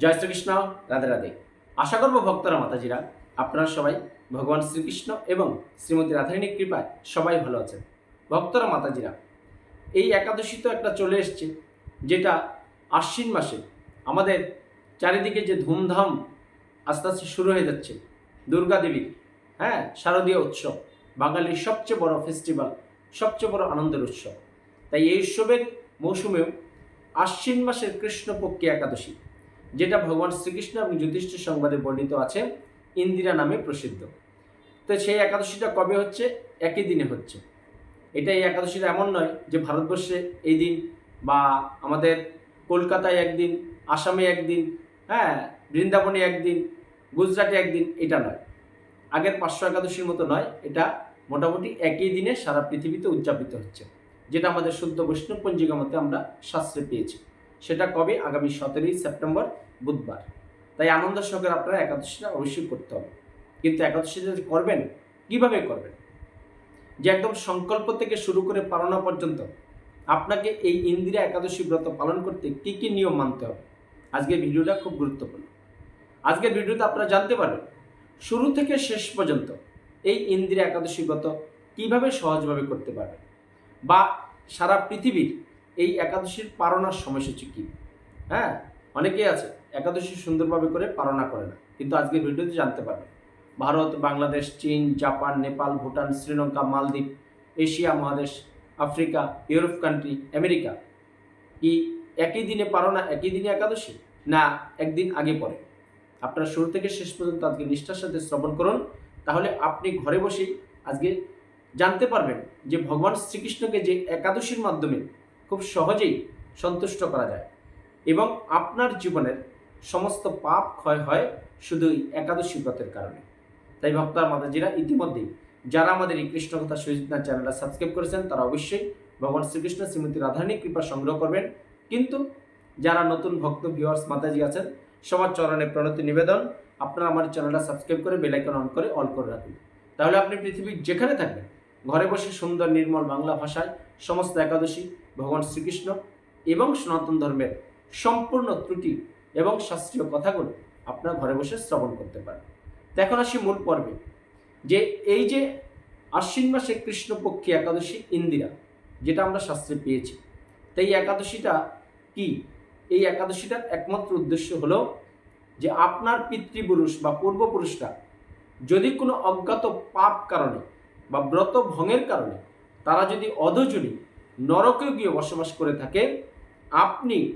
জয় শ্রীকৃষ্ণ, রাধে রাধে। আশা করব ভক্তরা, মাতাজিরা, আপনারা সবাই ভগবান শ্রীকৃষ্ণ এবং শ্রীমতী রাধারণীর কৃপায় সবাই ভালো আছেন। ভক্তরা, মাতাজিরা, এই একাদশী তো একটা চলে এসছে, যেটা আশ্বিন মাসে আমাদের চারিদিকে যে ধুমধাম আস্তে আস্তে শুরু হয়ে যাচ্ছে, দুর্গা দেবীর হ্যাঁ শারদীয় উৎসব, বাঙালির সবচেয়ে বড় ফেস্টিভ্যাল সবচেয়ে বড় আনন্দের উৎসব। তাই এই উৎসবের মৌসুমেও আশ্বিন মাসের কৃষ্ণপক্ষী একাদশী যেটা ভগবান শ্রীকৃষ্ণ এবং যুধিষ্ঠির সংবাদে বর্ণিত আছে, ইন্দিরা নামে প্রসিদ্ধ। তো সেই একাদশীটা কবে হচ্ছে? একই দিনে হচ্ছে। এটা এই একাদশীটা এমন নয় যে ভারতবর্ষে এই দিন বা আমাদের কলকাতায় একদিন, আসামে একদিন হ্যাঁ বৃন্দাবনে একদিন, গুজরাটে একদিন, এটা নয়। আগের পাঁচশো একাদশীর মতো নয়, এটা মোটামুটি একই দিনে সারা পৃথিবীতে উদযাপিত হচ্ছে, যেটা আমাদের শুদ্ধ বৈষ্ণব পঞ্জিকা মতে আমরা শাস্ত্রে পেয়েছি। সেটা কবে? আগামী সতেরোই সেপ্টেম্বর বুধবার। তাই আনন্দ সহকারে আপনারা একাদশীটা অবশ্যই করতে হবে। কিন্তু একাদশীটা করবেন, কীভাবে করবেন? যে একদম সংকল্প থেকে শুরু করে পালনা পর্যন্ত আপনাকে এই ইন্দিরা একাদশী ব্রত পালন করতে কি কি নিয়ম মানতে হবে? আজকের ভিডিওটা খুব গুরুত্বপূর্ণ। আজকের ভিডিওতে আপনারা জানতে পারবেন, শুরু থেকে শেষ পর্যন্ত এই ইন্দিরা একাদশী ব্রত কীভাবে সহজভাবে করতে পারবেন? বা সারা পৃথিবীর এই একাদশীর পারণার সময়সূচি কী? হ্যাঁ অনেকেই আছে, একাদশী সুন্দরভাবে করে পালনা করে না, কিন্তু আজকের ভিডিওতে জানতে পারবেন ভারত, বাংলাদেশ, চীন, জাপান, নেপাল, ভুটান, শ্রীলঙ্কা, মালদ্বীপ, এশিয়া, মহাদেশ, আফ্রিকা, ইউরোপ কান্ট্রি আমেরিকা কি একই দিনে পারো না একই দিনে একাদশী? না, একদিন আগে পরে। আপনারা শুরু থেকে শেষ পর্যন্ত আজকে নিষ্ঠার সাথে শ্রবণ করুন, তাহলে আপনি ঘরে বসেই আজকে জানতে পারবেন যে ভগবান শ্রীকৃষ্ণকে যে একাদশীর মাধ্যমে খুব সহজেই সন্তুষ্ট করা যায়। এবং আপনার জীবনের সমস্ত পাপ ক্ষয় হয় শুধু একাদশী ব্রতের কারণে। তাই ভক্তার, মাতাজিরা ইতিমধ্যেই যারা আমাদের এই কৃষ্ণ কথা সুজিতনাথ চ্যানেলটা সাবস্ক্রাইব করেছেন, তারা অবশ্যই ভগবান শ্রীকৃষ্ণ শ্রীমতী রাধারণীর কৃপা সংগ্রহ করবেন। কিন্তু যারা নতুন ভক্ত ভিউয়ার্স মাতাজি আছেন, সবার চরণে প্রণতি নিবেদন, আপনারা আমার চ্যানেলটা সাবস্ক্রাইব করে বেলাইকন অন করে অল করে রাখুন। তাহলে আপনি পৃথিবীর যেখানে থাকবেন, ঘরে বসে সুন্দর, নির্মল বাংলা ভাষায় সমস্ত একাদশী ভগবান শ্রীকৃষ্ণ এবং সনাতন ধর্মের সম্পূর্ণ ত্রুটি এবং শাস্ত্রীয় কথাগুলো আপনার ঘরে বসে শ্রবণ করতে পারেন। তো এখন আসি মূল পর্বে, যে এই যে আশ্বিন মাসে কৃষ্ণপক্ষী একাদশী ইন্দিরা, যেটা আমরা শাস্ত্রে পেয়েছি তাই একাদশীটা কি? এই একাদশীটার একমাত্র উদ্দেশ্য হলো যে আপনার পিতৃপুরুষ বা পূর্বপুরুষরা যদি কোনো অজ্ঞাত পাপ কারণে বা ব্রত ভঙ্গের কারণে তারা যদি অধজনী নরকেও গিয়ে বসবাস করে থাকে। আপনি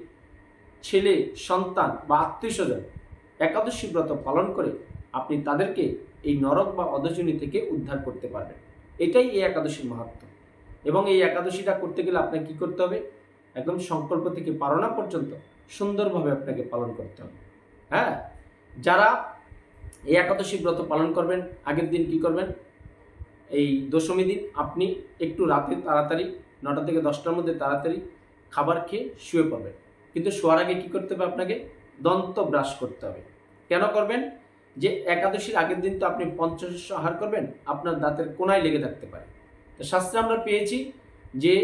ছেলে, সন্তান বা আত্মীয় স্বজন একাদশী ব্রত পালন করে আপনি তাদেরকে এই নরক বা অধজনী থেকে উদ্ধার করতে পারবেন। এটাই এই একাদশীর মাহাত্ম এবং এই একাদশীটা করতে গেলে আপনাকে কী করতে হবে? একদম সংকল্প থেকে পালনা পর্যন্ত সুন্দরভাবে আপনাকে পালন করতে হবে। হ্যাঁ? যারা এই একাদশী ব্রত পালন করবেন, আগের দিন কি করবেন? এই দশমী দিন আপনি একটু রাতে তাড়াতাড়ি নটা থেকে দশটার মধ্যে তাড়াতাড়ি খাবার খেয়ে শুয়ে পড়বেন কিন্তু শোয়ার আগে কী করতে হবে আপনাকে? দন্ত ব্রাশ করতে হবে। কেন করবেন? যে একাদশীর আগের দিন তো আপনি পঞ্চশস্য আহার করবেন, আপনার দাঁতের কোনায় লেগে থাকতে পারে। তো শাস্ত্রে আমরা পেয়েছি যে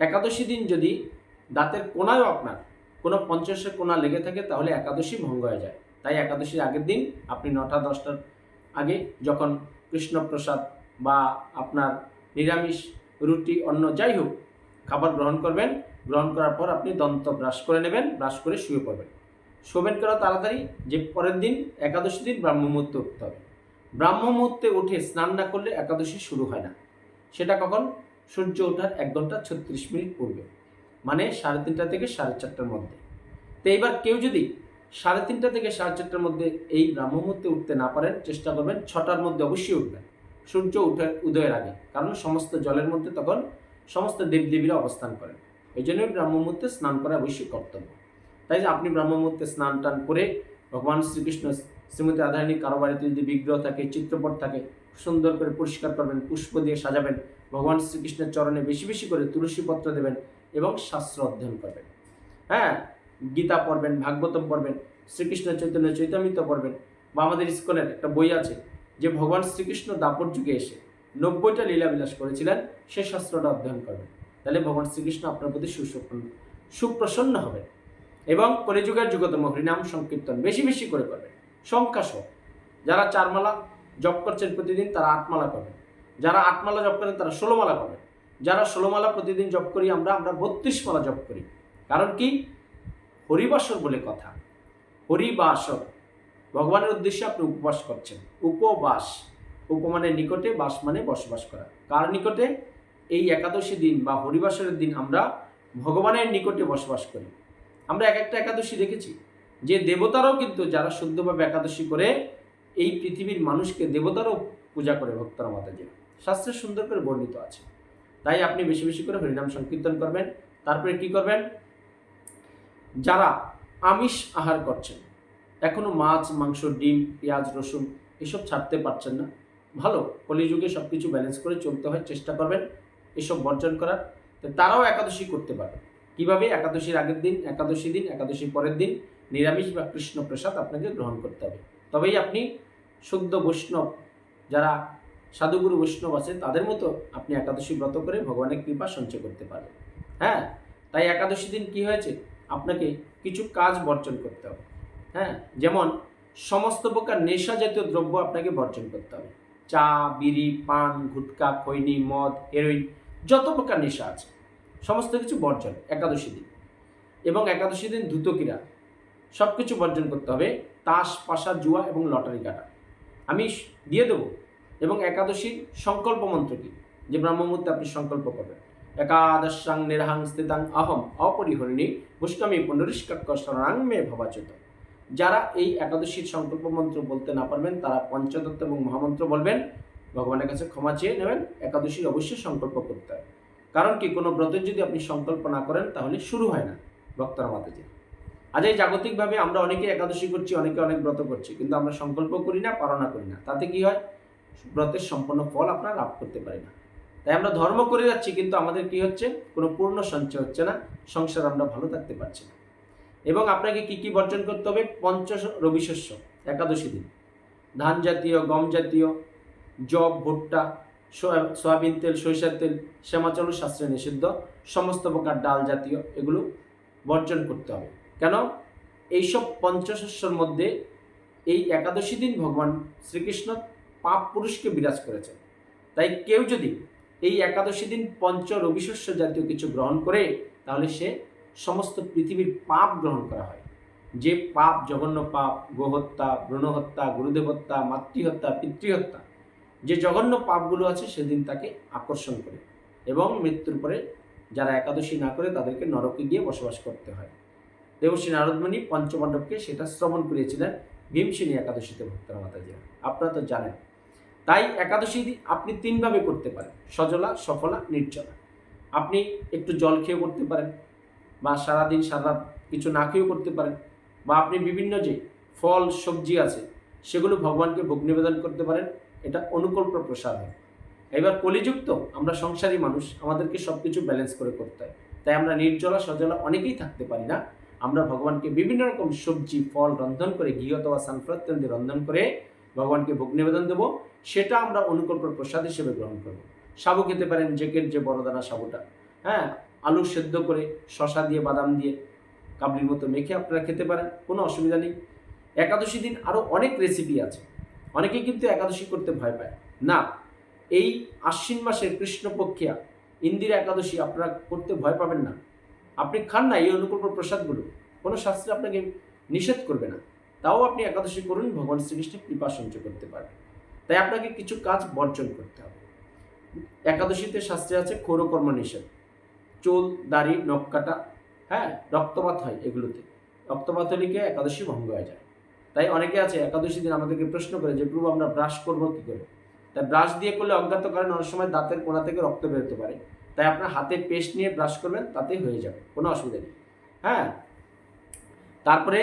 একাদশী দিন যদি দাঁতের কোনায়ও আপনার কোনো পঞ্চাশের কোনা লেগে থাকে, তাহলে একাদশী ভঙ্গ হয়ে যায়। তাই একাদশীর আগের দিন আপনি নটা, দশটার আগে যখন কৃষ্ণপ্রসাদ বা আপনার নিরামিষ রুটি অন্য যাই হোক, খাবার গ্রহণ করবেন। গ্রহণ করার পর আপনি দন্ত ব্রাশ করে নেবেন, ব্রাশ করে শুয়ে পড়বেন। শোবেন করা তাড়াতাড়ি? যে পরের দিন একাদশী দিন ব্রাহ্ম মুহূর্তে উঠতে হবে। ব্রাহ্ম মুহূর্তে উঠে স্নান না করলে একাদশী শুরু হয় না। সেটা কখন? সূর্য ওঠার এক ঘণ্টা ছত্রিশ মিনিট পূর্বে মানে সাড়ে তিনটা থেকে সাড়ে চারটার মধ্যে। তো এইবার কেউ যদি সাড়ে তিনটা থেকে সাড়ে চারটার মধ্যে এই ব্রাহ্ম মুহূর্তে উঠতে না পারেন, চেষ্টা করবেন ছটার মধ্যে অবশ্যই উঠবেন। সূর্য উঠে উদয়ের আগে, কারণ সমস্ত জলের মধ্যে তখন সমস্ত দেবদেবীরা অবস্থান করেন। এই জন্যই ব্রাহ্ম মুহূর্তে স্নান করা অবশ্যই কর্তব্য। তাই যে আপনি ব্রাহ্ম মুহূর্তে স্নান টান করে ভগবান শ্রীকৃষ্ণ শ্রীমতী রাধারানী কারও বাড়িতে যদি বিগ্রহ থাকে, চিত্রপট থাকে, সুন্দর করে পরিষ্কার করবেন, পুষ্প দিয়ে সাজাবেন, ভগবান শ্রীকৃষ্ণের চরণে বেশি বেশি করে তুলসী পত্র দেবেন এবং শাস্ত্র অধ্যয়ন করবেন। হ্যাঁ গীতা পড়বেন, ভাগবতম পড়বেন, শ্রীকৃষ্ণ চৈতন্য চৈতামিত পড়বেন, বা আমাদের স্কুলের একটা বই আছে যে ভগবান শ্রীকৃষ্ণ দাপর যুগে এসে নব্বইটা লীলাবিলাস করেছিলেন, সে শাস্ত্রটা অধ্যয়ন করবেন তাহলে ভগবান শ্রীকৃষ্ণ আপনার প্রতি সুপ্রসন্ন সুপ্রসন্ন হবেন এবং কলিযুগের যুগতম হরিনাম সংকীর্তন বেশি বেশি করে করবেন। সংখ্যা সহ। যারা চারমালা জপ করছেন প্রতিদিন, তারা আটমালা করবেন যারা আটমালা জপ করেন, তারা ষোলোমালা করবেন যারা ষোলোমালা প্রতিদিন জপ করি, আমরা আমরা বত্রিশ মালা জপ করি। কারণ কি? হরিবাসর বলে কথা। হরিবাসর। ভগবানের উদ্দেশ্যে আপনি উপবাস করছেন। উপবাস, উপমানের নিকটে বাস মানে বসবাস করা। কার নিকটে? এই একাদশী দিন বা হরিবাসরের দিন আমরা ভগবানের নিকটে বসবাস করি। আমরা এক একটা একাদশী দেখেছি। যে দেবতারাও কিন্তু যারা শুদ্ধভাবে একাদশী করে, এই পৃথিবীর মানুষকে দেবতারও পূজা করে ভক্তরা মাতাজি শাস্ত্রে সুন্দর করে বর্ণিত আছে। তাই আপনি বেশি বেশি করে হরিনাম সংকীর্তন করবেন। তারপরে কি করবেন? যারা আমিষ আহার করছেন এখনও মাছ, মাংস, ডিম, পেঁয়াজ, রসুন এসব ছাড়তে পারছেন না। ভালো, কলিযুগে সব কিছু ব্যালেন্স করে চলতে হয়, চেষ্টা করবেন এসব বর্জন করার। তারাও একাদশী করতে পারবে। কীভাবে? একাদশীর আগের দিন, একাদশী দিন একাদশীর পরের দিন নিরামিষ বা কৃষ্ণ প্রসাদ আপনাকে গ্রহণ করতে হবে। তবেই আপনি শুদ্ধ বৈষ্ণব, যারা সাধুগুরু বৈষ্ণব আছে, তাদের মতো আপনি একাদশী ব্রত করে ভগবানের কৃপা সঞ্চয় করতে পারবেন। হ্যাঁ তাই একাদশী দিন কি হয়েছে? আপনাকে কিছু কাজ বর্জন করতে হবে। হ্যাঁ? যেমন, সমস্ত প্রকার নেশা জাতীয় দ্রব্য আপনাকে বর্জন করতে হবে। চা, বিড়ি, পান, গুটকা, খৈনি, মদ হেরোইন যত প্রকার নেশা আছে, সমস্ত কিছু বর্জন, একাদশী দিন। এবং একাদশী দিন ধুতকিরা সব কিছু বর্জন করতে হবে, তাস, পাশা, জুয়া এবং লটারি কাটা। আমি দিয়ে দেবো। এবং একাদশীর সংকল্প মন্ত্র কি? যে ব্রহ্মমূর্তে আপনি সংকল্প করবেন। একাদশাং নিরহাং স্থিতাং, অহম, অপরিহরিণী পুষ্কমী পুনরিষ্কাক্য শরণাং মে ভবাচ্যুত যারা এই একাদশীর সংকল্প মন্ত্র বলতে না পারবেন, তারা পঞ্চদত্ত এবং মহামন্ত্র বলবেন। ভগবানের কাছে ক্ষমা চেয়ে নেবেন একাদশী অবশ্যই সংকল্প করতে হয় কারণ কি, কোনো ব্রতের যদি আপনি সংকল্প না করেন, তাহলে শুরু হয় না ভক্তরা মাতাজি আজ এই জাগতিকভাবে আমরা অনেকে একাদশী করছি, অনেকে অনেক ব্রত করছি, কিন্তু আমরা সংকল্প করি না, পালনা করি না। তাতে কি হয়? ব্রতের সম্পূর্ণ ফল আপনারা লাভ করতে পারি না। তাই আমরা ধর্ম করে যাচ্ছি, কিন্তু আমাদের কি হচ্ছে? কোনো পূর্ণ সঞ্চয় হচ্ছে না, সংসার আমরা ভালো থাকতে পারছি না। এবং আপনাকে কি কি বর্জন করতে হবে? পঞ্চ রবিশস্য একাদশী দিন। ধান জাতীয়, গম জাতীয় জব ভুট্টা সোয়া- সয়াবিন তেল, সরিষার তেল, শ্যামাচল শাস্ত্রে নিষিদ্ধ, সমস্ত প্রকার ডাল জাতীয় এগুলো বর্জন করতে হবে। কেন? এইসব পঞ্চশস্যর মধ্যে এই একাদশী দিন ভগবান শ্রীকৃষ্ণ পাপ পুরুষকে বিরাজ করেছেন। তাই কেউ যদি এই একাদশী দিন পঞ্চ রবিশস্য জাতীয় কিছু গ্রহণ করে, তাহলে সে সমস্ত পৃথিবীর পাপ গ্রহণ করা হয়। যে পাপ জঘন্য পাপ, গোহত্যা, ভ্রূণহত্যা গুরুদেব হত্যা মাতৃহত্যা, পিতৃহত্যা, যে জঘন্য পাপগুলো আছে সেদিন তাকে আকর্ষণ করে এবং মৃত্যুর পরে যারা একাদশী না করে তাদেরকে নরকে গিয়ে বসবাস করতে হয়। দেবশ্রী নারদমণি পঞ্চপাণ্ডবকে সেটা শ্রবণ করিয়েছিলেন ভীমসেনী একাদশীতে ভক্তরা মাতাজিরা। আপনারা তো জানেন। তাই একাদশী দি- আপনি তিনভাবে করতে পারেন, সজলা, সফলা, নির্জলা। আপনি একটু জল খেয়ে করতে পারেন বা সারাদিন সারা কিছু না খেয়েও করতে পারেন। বা আপনি বিভিন্ন যে ফল, সবজি আছে, সেগুলো ভগবানকে ভোগ নিবেদন করতে পারেন। এটা অনুকল্প প্রসাদ হয়। এবার কলিযুক্ত আমরা সংসারী মানুষ, আমাদেরকে সব কিছু ব্যালেন্স করে করতে হয়। তাই আমরা নির্জলা সজলা অনেকেই থাকতে পারি না। আমরা ভগবানকে বিভিন্ন রকম সবজি, ফল রন্ধন করে, ঘি অথবা সানফ্লাওয়ার তেল দিয়ে রন্ধন করে ভগবানকে ভোগ নিবেদন দেবো। সেটা আমরা অনুকল্প প্রসাদ হিসেবে গ্রহণ করব। সাবু খেতে পারেন জেকের যে বড়দানা সাবুটা। হ্যাঁ আলু সেদ্ধ করে শশা দিয়ে, বাদাম দিয়ে কাবলির মতো মেখে আপনারা খেতে পারেন, কোনো অসুবিধা নেই। একাদশী দিন আরও অনেক রেসিপি আছে। অনেকেই কিন্তু একাদশী করতে ভয় পায়। না, এই আশ্বিন মাসের কৃষ্ণপক্ষিয়া, ইন্দিরা একাদশী আপনারা করতে ভয় পাবেন না। আপনি খান না এই অনুকূল প্রসাদগুলো। কোনো শাস্ত্রে আপনাকে নিষেধ করবে না। তাও আপনি একাদশী করুন, ভগবান শ্রীকৃষ্ণের কৃপা সঞ্চয় করতে পারবেন। তাই আপনাকে কিছু কাজ বর্জন করতে হবে। একাদশীতে শাস্ত্রে আছে ক্ষৌরকর্ম নিষেধ চুল, দাড়ি, নখ কাটা হ্যাঁ রক্তপাত হয় এগুলোতে। রক্তপাত হলে গিয়ে একাদশী ভঙ্গ হয়ে যায়। তাই অনেকে আছে, একাদশী দিন আমাদেরকে প্রশ্ন করে যে, প্রভু, আমরা ব্রাশ করব কী করে? তাই ব্রাশ দিয়ে করলে অজ্ঞাত কারণে অনেক সময় দাঁতের কোনা থেকে রক্ত বেরোতে পারে। তাই আপনার হাতে পেস্ট নিয়ে ব্রাশ করবেন, তাতেই হয়ে যাবে, কোনো অসুবিধা নেই। হ্যাঁ? তারপরে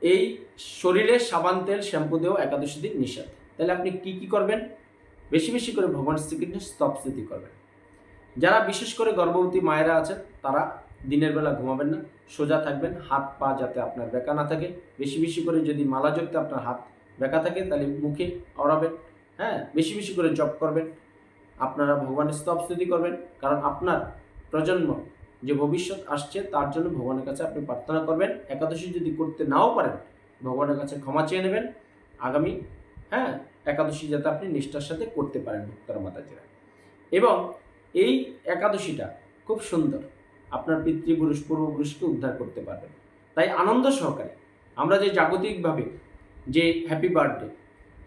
এই শরীরে সাবান, তেল, শ্যাম্পু দিয়েও একাদশী দিন নিষেধ। তাহলে আপনি কি কি করবেন? বেশি বেশি করে ভগবান শ্রীকৃষ্ণের স্তব স্মৃতি করবেন। যারা বিশেষ করে গর্ভবতী মায়েরা আছেন, তারা দিনের বেলা ঘুমাবেন না, সোজা থাকবেন, হাত পা যাতে আপনার বেঁকা না থাকে। বেশি বেশি করে যদি মালা জপতে আপনার হাত বেঁকা থাকে, তাহলে মুখে অড়াবেন হ্যাঁ? বেশি বেশি করে জপ করবেন। আপনারা ভগবানের স্তব স্তুতি করবেন, কারণ আপনার প্রজন্ম যে ভবিষ্যৎ আসছে, তার জন্য ভগবানের কাছে আপনি প্রার্থনা করবেন। একাদশী যদি করতে নাও পারেন, ভগবানের কাছে ক্ষমা চেয়ে নেবেন। আগামী হ্যাঁ? একাদশী যাতে আপনি নিষ্ঠার সাথে করতে পারেন, ভক্তরা মাতাজিরা। এবং এই একাদশীটা খুব সুন্দর। আপনার পিতৃপুরুষ, পূর্বপুরুষকে উদ্ধার করতে পারবেন। তাই আনন্দ সহকারে আমরা যে জাগতিকভাবে যে happy birthday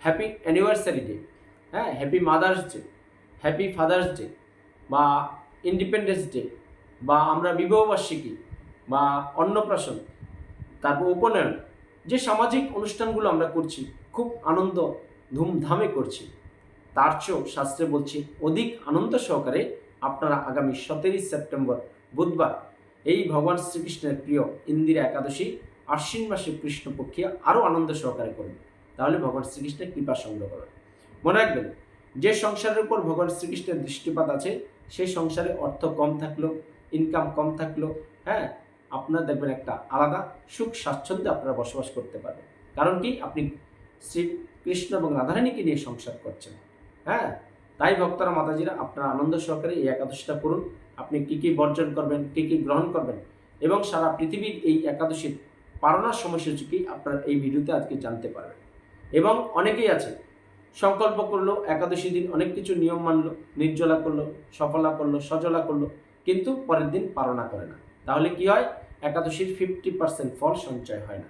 happy anniversary day হ্যাঁ happy mother's day happy father's day বা ইন্ডিপেন্ডেন্স ডে বা আমরা বিবাহবার্ষিকী বা অন্নপ্রাশন, তারপর উপনয়ন, যে সামাজিক অনুষ্ঠানগুলো আমরা করছি, খুব আনন্দ ধুমধামে করছি। তার চেয়েও শাস্ত্রে বলছি, অধিক আনন্দ সহকারে আপনারা আগামী সতেরোই সেপ্টেম্বর, বুধবার এই ভগবান শ্রীকৃষ্ণের প্রিয় ইন্দিরা একাদশী, আশ্বিন মাসে কৃষ্ণপক্ষে আরও আনন্দ সহকারে করবেন তাহলে ভগবান শ্রীকৃষ্ণের কৃপা সংগ্রহ করুন। মনে রাখবেন, যে সংসারের উপর ভগবান শ্রীকৃষ্ণের দৃষ্টিপাত আছে, সেই সংসারে অর্থ কম থাকল ইনকাম কম থাকল হ্যাঁ? আপনার দেখবেন একটা আলাদা সুখ স্বাচ্ছন্দ্যে আপনারা বসবাস করতে পারবেন। কারণ কি? আপনি শ্রীকৃষ্ণ এবং রাধারানীকে নিয়ে সংসার করছেন। হ্যাঁ? তাই ভক্তরা, মাতাজিরা, আপনারা আনন্দ সহকারে এই একাদশীটা করুন আপনি কী কী বর্জন করবেন, কী কী গ্রহণ করবেন এবং সারা পৃথিবীর এই একাদশীর পারণার সময়সূচি আপনারা এই ভিডিওতে আজকে জানতে পারবেন। এবং অনেকেই আছে, সংকল্প করল, একাদশী দিন অনেক কিছু নিয়ম মানলো, নির্জলা করল, সফলা করল, সজলা করল, কিন্তু পরের দিন পালনা করে না। তাহলে কি হয়? একাদশীর ফিফটি পার্সেন্ট ফল সঞ্চয় হয় না।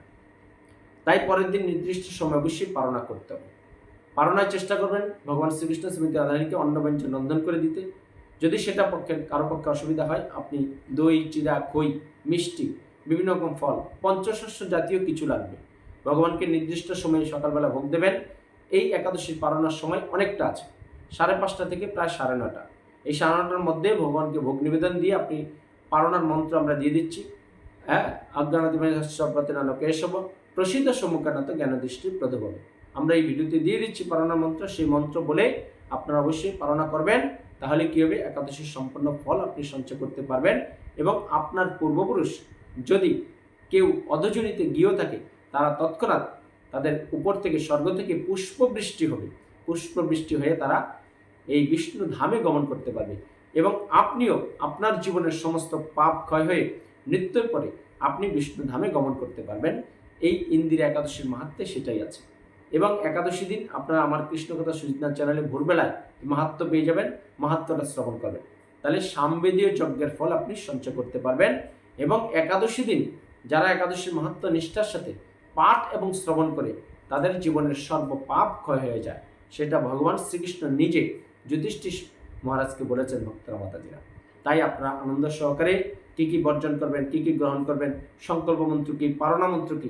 তাই পরের দিন নির্দিষ্ট সময় অবশ্যই পালনা করতে হবে। পালনার চেষ্টা করবেন, ভগবান শ্রীকৃষ্ণ শ্রীমতী রাধারীকে অন্নব্যঞ্জন নন্দন করে দিতে। যদি সেটা পক্ষে, কারও পক্ষে অসুবিধা হয়, আপনি দই, চিরা, খই, মিষ্টি, বিভিন্ন রকম ফল, পঞ্চশস্য জাতীয় কিছু লাগবে। ভগবানকে নির্দিষ্ট সময়ে সকালবেলা ভোগ দেবেন। এই একাদশীর পালনার সময় অনেকটা আছে, সাড়ে পাঁচটা থেকে প্রায় সাড়ে নটা এই সাড়ে নটার মধ্যে ভগবানকে ভোগ নিবেদন দিয়ে আপনি পালনার মন্ত্র আমরা দিয়ে দিচ্ছি। হ্যাঁ? অজ্ঞানতিমানকেশব প্রসিদ্ধ সম্মুখানত জ্ঞানদৃষ্টি প্রদভবে আমরা এই ভিডিওতে দিয়ে দিচ্ছি পালনা মন্ত্র। সেই মন্ত্র বলে আপনারা অবশ্যই পালনা করবেন। তাহলে কী হবে? একাদশীর সম্পূর্ণ ফল আপনি সঞ্চয় করতে পারবেন এবং আপনার পূর্বপুরুষ যদি কেউ অধজনিতে গিয়েও থাকে, তারা তৎক্ষণাৎ তাদের উপর থেকে স্বর্গ থেকে পুষ্পবৃষ্টি হবে। পুষ্পবৃষ্টি হয়ে তারা এই বিষ্ণু ধামে গমন করতে পারবে এবং আপনিও আপনার জীবনের সমস্ত পাপ ক্ষয় হয়ে মৃত্যুর পরে আপনি বিষ্ণু ধামে গমন করতে পারবেন। এই ইন্দিরা একাদশীর মাহাত্মে সেটাই আছে। এবং একাদশী দিন আপনারা আমার কৃষ্ণকথা সুচিতা চ্যানেলে ভোরবেলায় মাহাত্ম পেয়ে যাবেন, মাহাত্মটা শ্রবণ করবেন। তাহলে সামবেদীয় যজ্ঞের ফল আপনি সঞ্চয় করতে পারবেন এবং একাদশী দিন যারা একাদশীর মাহাত্ম নিষ্ঠার সাথে পাঠ এবং শ্রবণ করে, তাদের জীবনের সর্ব পাপ ক্ষয় হয়ে যায়। সেটা ভগবান শ্রীকৃষ্ণ নিজে যুধিষ্ঠির মহারাজকে বলেছেন ভক্তরা মাতাজিরা। তাই আপনারা আনন্দ সহকারে কী কী বর্জন করবেন, কী কী গ্রহণ করবেন, সংকল্প মন্ত্র কী, পারণা মন্ত্র কী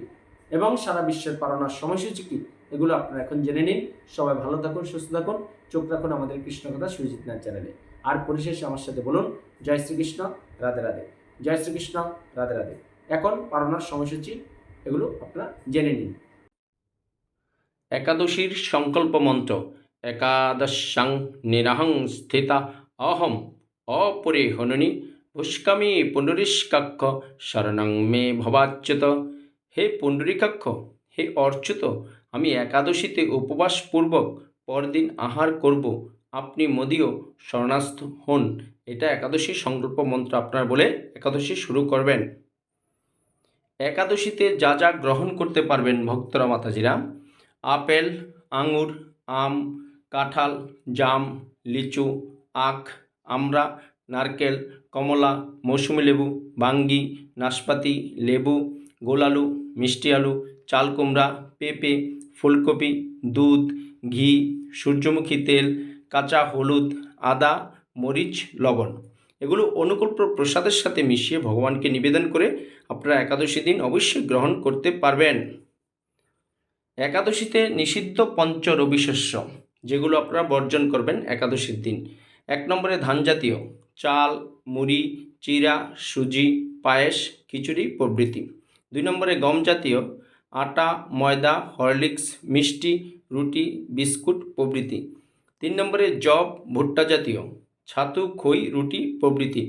এবং সারা বিশ্বের পারণার সময়সূচি কী এগুলো আপনারা এখন জেনে নিন। সবাই ভালো থাকুন, সুস্থ থাকুন। চোখ রাখুন আমাদের কৃষ্ণকথা সুজিত নাথ চ্যানেলে। আর পরিশেষে আমার সাথে বলুন, জয় শ্রীকৃষ্ণ, রাধে রাধে। জয় শ্রীকৃষ্ণ, রাধে রাধে। এখন পালনার সময়সূচি, এগুলো আপনারা জেনে নিন। একাদশীর সংকল্প মন্ত্র, একাদশাং নিরাহং স্থিতা অহম অপরে হননি পুষ্কামী পুণ্ডরীষ্কাক্ষ শরণং মে ভবাচ্যুত। হে পুণ্ডরীকাক্ষ হে অর্চ্যুত আমি একাদশীতে উপবাসপূর্বক পরদিন আহার করব। আপনি মোদিও শরণাস্থ হন। এটা একাদশী সংকল্প মন্ত্র আপনার বলে একাদশী শুরু করবেন। একাদশীতে যা যা গ্রহণ করতে পারবেন ভক্তরা, মাতাজিরা। আপেল, আঙুর, আম, কাঁঠাল, জাম, লিচু, আখ, আমড়া, নারকেল, কমলা, মৌসুমি লেবু, বাঙ্গি, নাশপাতি, লেবু গোলালু মিষ্টি আলু, চাল কুমড়া, পেঁপে ফুলকপি, দুধ, ঘি, সূর্যমুখী তেল, কাঁচা হলুদ, আদা, মরিচ, লবণ। এগুলো অনুকূল প্রসাদের সাথে মিশিয়ে ভগবানকে নিবেদন করে আপনারা একাদশী দিন অবশ্যই গ্রহণ করতে পারবেন। একাদশীতে নিষিদ্ধ পঞ্চ রবি শস্য যেগুলো আপনারা বর্জন করবেন একাদশীর দিন। এক নম্বরে ধান জাতীয় চাল, মুড়ি, চিরা, সুজি, পায়েস, খিচুড়ি প্রভৃতি। দুই নম্বরে গম জাতীয় আটা, ময়দা, হরলিক্স, মিষ্টি, রুটি, বিস্কুট প্রভৃতি। তিন নম্বরে জব ভুট্টা জাতীয়। ছাতু, খই, রুটি প্রভৃতি।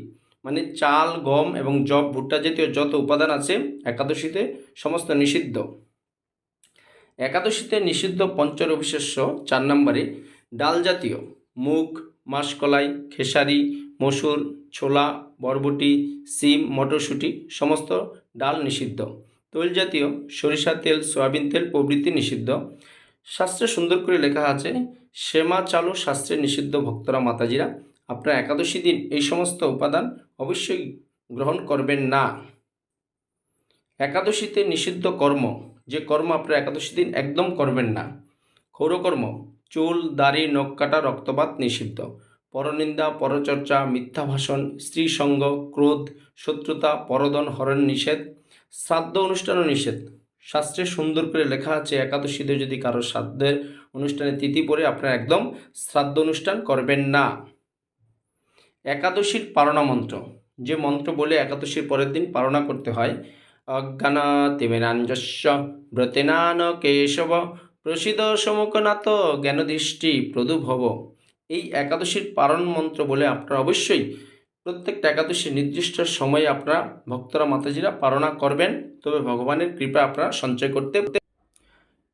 মানে চাল, গম এবং জব ভুট্টা জাতীয় যত উপাদান আছে একাদশীতে সমস্ত নিষিদ্ধ। একাদশীতে নিষিদ্ধ পঞ্চরবিশস্য চার নম্বরে ডাল জাতীয়। মুগ, মাসকলাই, খেসারি, মসুর, ছোলা, বরবটি, সিম, মটরশুঁটি সমস্ত ডাল নিষিদ্ধ। তৈল জাতীয় সরিষা তেল, সয়াবিন তেল প্রভৃতি নিষিদ্ধ। শাস্ত্রে সুন্দর করে লেখা আছে সেমা চালু শাস্ত্রে নিষিদ্ধ ভক্তরা মাতাজিরা। আপনারা একাদশী দিন এই সমস্ত উপাদান অবশ্যই গ্রহণ করবেন না। একাদশীতে নিষিদ্ধ কর্ম, যে কর্ম আপনারা একাদশী দিন একদম করবেন না। ক্ষৌরকর্ম, চুল, দাড়ি, নখ কাটা, রক্তপাত নিষিদ্ধ। পরনিন্দা, পরচর্চা মিথ্যা ভাষণ স্ত্রী সঙ্গ ক্রোধ, শত্রুতা, পরদন, হরণ নিষেধ শ্রাদ্ধ অনুষ্ঠানও নিষেধ। শাস্ত্রে সুন্দর করে লেখা আছে, একাদশীতে যদি কারও শ্রাদ্ধের অনুষ্ঠানে তিথি পড়ে, আপনারা একদম শ্রাদ্ধ অনুষ্ঠান করবেন না। একাদশীর পারণা মন্ত্র। যে মন্ত্র বলে একাদশীর পরের দিন পারণা করতে হয়, অজ্ঞান তিমিরাঞ্জস্য ব্রতেনান কেশব, প্রসিদ্ধ সমুখনাথ জ্ঞানদৃষ্টি প্রদুভব। এই একাদশীর পারণ মন্ত্র বলে আপনারা অবশ্যই প্রত্যেকটা একাদশীর নির্দিষ্ট সময়ে আপনারা ভক্তরা মাতাজিরা পারণা করবেন। তবে ভগবানের কৃপা আপনারা সঞ্চয় করতে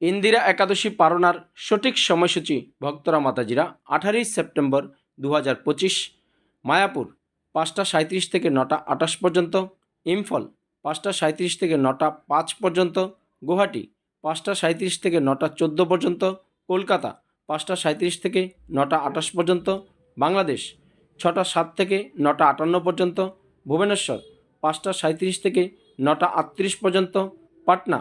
ইন্দিরা একাদশী পারণার সঠিক সময়সূচি ভক্তরা মাতাজিরা আঠারোই সেপ্টেম্বর দু হাজার পঁচিশ, মায়াপুর পাঁচটা সাঁত্রিশ থেকে নটা আটাশ পর্যন্ত, ইম্ফল পাঁচটা সাঁত্রিশ থেকে নটা পাঁচ পর্যন্ত, গুয়াহাটি পাঁচটা সাঁত্রিশ থেকে নটা চোদ্দ পর্যন্ত, কলকাতা পাঁচটা সাঁত্রিশ থেকে নটা আটাশ পর্যন্ত, বাংলাদেশ ছটা সাত থেকে নটা আটান্ন পর্যন্ত, ভুবনেশ্বর পাঁচটা সাঁত্রিশ থেকে নটা আটত্রিশ পর্যন্ত, পাটনা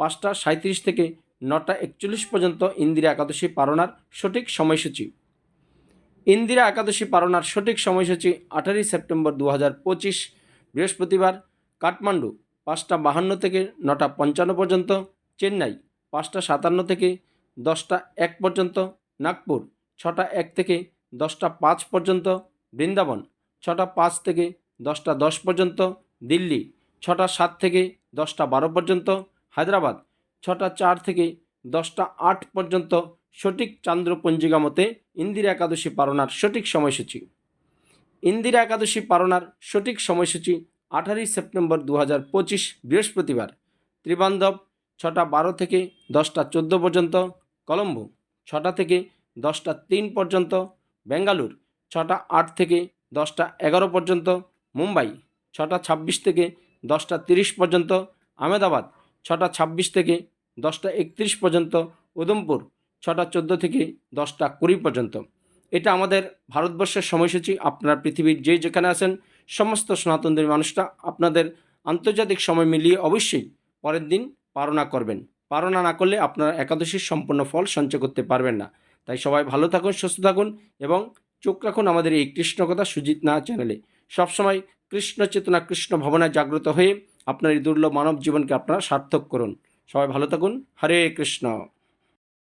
পাঁচটা সাঁত্রিশ থেকে নটা একচল্লিশ পর্যন্ত ইন্দিরা একাদশী পারণার সঠিক সময়সূচি। ইন্দিরা একাদশী পালনার সঠিক সময়সূচি আঠারোই সেপ্টেম্বর দু পঁচিশ, বৃহস্পতিবার কাঠমান্ডু পাঁচটা বাহান্ন থেকে নটা পঞ্চান্ন পর্যন্ত, চেন্নাই পাঁচটা সাতান্ন থেকে দশটা এক পর্যন্ত, নাগপুর ছটা এক থেকে দশটা পাঁচ পর্যন্ত বৃন্দাবন, ছটা পাঁচ থেকে দশটা দশ পর্যন্ত, দিল্লি, ছটা সাত থেকে দশটা বারো পর্যন্ত, হায়দ্রাবাদ, ছটা চার থেকে দশটা আট পর্যন্ত সঠিক চান্দ্র পঞ্জিকা মতে ইন্দিরা একাদশী পালনার সঠিক সময়সূচি। ইন্দিরা একাদশী পালনার সঠিক সময়সূচি আঠারোই সেপ্টেম্বর দু হাজার পঁচিশ বৃহস্পতিবার, ত্রিবান্ধব, ছটা বারো থেকে দশটা চোদ্দ পর্যন্ত, কলম্বো, ছটা থেকে দশটা তিন পর্যন্ত, বেঙ্গালুর ছটা আট থেকে দশটা এগারো পর্যন্ত, মুম্বাই ছটা ছাব্বিশ থেকে দশটা তিরিশ পর্যন্ত, আহমেদাবাদ ছটা ছাব্বিশ থেকে দশটা একত্রিশ পর্যন্ত, উধমপুর ছটা চোদ্দ থেকে দশটা কুড়ি পর্যন্ত। এটা আমাদের ভারতবর্ষের সময়সূচি, আপনারা পৃথিবীর যে যেখানে আছেন, সমস্ত সনাতনদের মানুষরা আপনাদের আন্তর্জাতিক সময় মিলিয়ে অবশ্যই পরের দিন পারণা করবেন। পারণা না করলে আপনারা একাদশীর সম্পূর্ণ ফল সঞ্চয় করতে পারবেন না। তাই সবাই ভালো থাকুন, সুস্থ থাকুন এবং চোখ রাখুন আমাদের এই কৃষ্ণ কথা সুজিত না চ্যানেলে। সবসময় কৃষ্ণ চেতনা, কৃষ্ণ ভাবনায় জাগ্রত হয়ে আপনার এই দুর্লভ মানব জীবনকে আপনারা সার্থক করুন। সবাই ভালো থাকুন। হরে কৃষ্ণ।